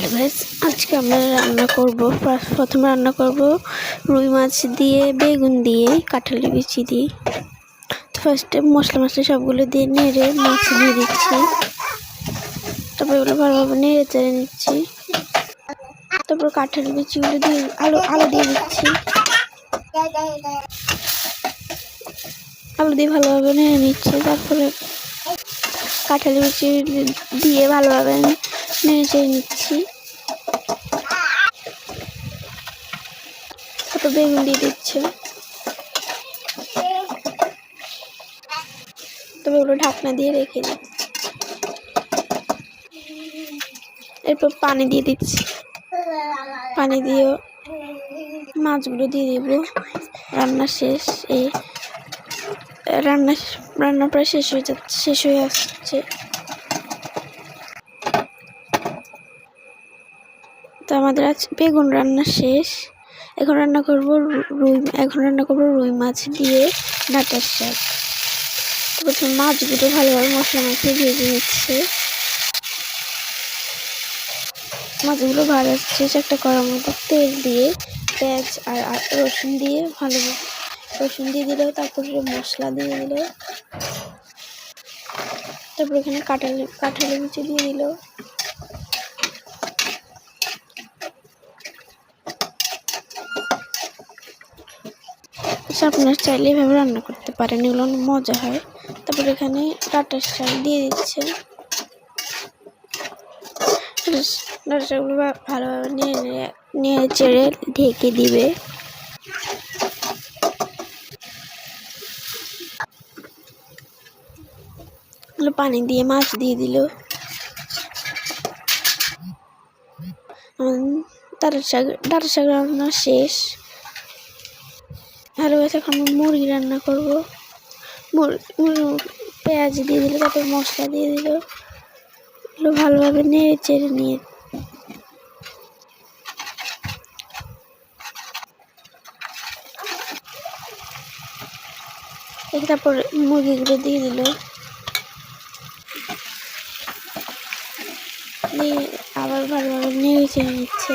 Hello guys আজকে আমরা রান্না করব ফার্স্ট প্রথমে রান্না করব রুই মাছ দিয়ে, বেগুন দিয়ে কাঁঠালি বিচি দিয়ে। তো ফার্স্টে মশলা মশলা সবগুলো দিয়ে নেড়ে মাছ দিয়ে দিচ্ছি। তারপর এগুলো ভালোভাবে নেড়ে চেড়ে নিচ্ছি। তারপর কাঁঠালি বিচিগুলো দিয়ে আলু আলু দিয়ে দিচ্ছি। আলু দিয়ে ভালোভাবে নেড়ে নিচ্ছি। তারপরে কাঁঠালি বিচি দিয়ে ভালোভাবে নেড়ে নিচ্ছি। তারপর বেগুন দিয়ে দিচ্ছে। তবে ওগুলো ঢাকনা দিয়ে রেখে দিই এরপর পানি দিয়ে দিচ্ছি। পানি দিয়েও মাছগুলো দিয়ে দেব। রান্না শেষ। এই রান্না রান্না প্রায় শেষ হয়ে যাচ্ছে, শেষ হয়ে আসছে। তো আমাদের আজ বেগুন রান্না শেষ। এখন রান্না করব রুই এখন রান্না করব রুই মাছ দিয়ে ডাটার শাক। তো প্রথমে মাছগুলো ভালোভাবে মশলা মাখিয়ে ভেজে নিচ্ছে। মাছগুলো ভাজাচ্ছে একটা কড়ার মধ্যে তেল দিয়ে, পেঁয়াজ আর রসুন দিয়ে ভালোভাবে রসুন দিয়ে দিল, তারপরে মশলা দিয়ে দিল। তারপর এখানে কাঁঠালি কাঁঠালি মুচি দিয়ে দিল। আপনার চাইলে এভাবে রান্না করতে পারেন, এগুলো অনেক মজা হয়। তারপর এখানে টাটার শাক দিয়ে দিচ্ছে ডাটা শাকগুলো ভালোভাবে নিয়ে নিয়ে চেড়ে ঢেকে দিবে। পানি দিয়ে, মাছ দিয়ে দিল। ডাটা শাক ডাটা শাক রান্না শেষ। ভালো গেছে আমি মুরগি রান্না করব। পেঁয়াজ দিয়ে দিল, তারপর মশলা দিয়ে দিল। এগুলো ভালোভাবে নেড়ে চেড়ে নিয়ে তারপর মুরগিগুলো দিয়ে দিল। দিয়ে আবার ভালোভাবে নেড়ে চেড়ে নিচ্ছে।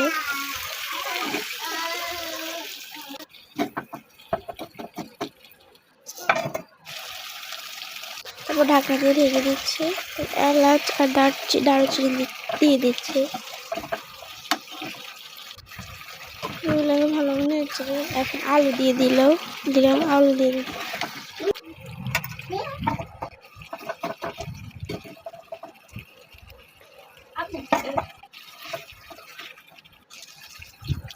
তারপর ঢাকা দিয়ে ঢেকে দিচ্ছে। এলাচ আর দারচি দারুচিনি দিয়ে দিচ্ছে। এগুলো ভালো মনে হচ্ছে এখন আলু দিয়ে দিল দিলাম আলু দিয়ে দিল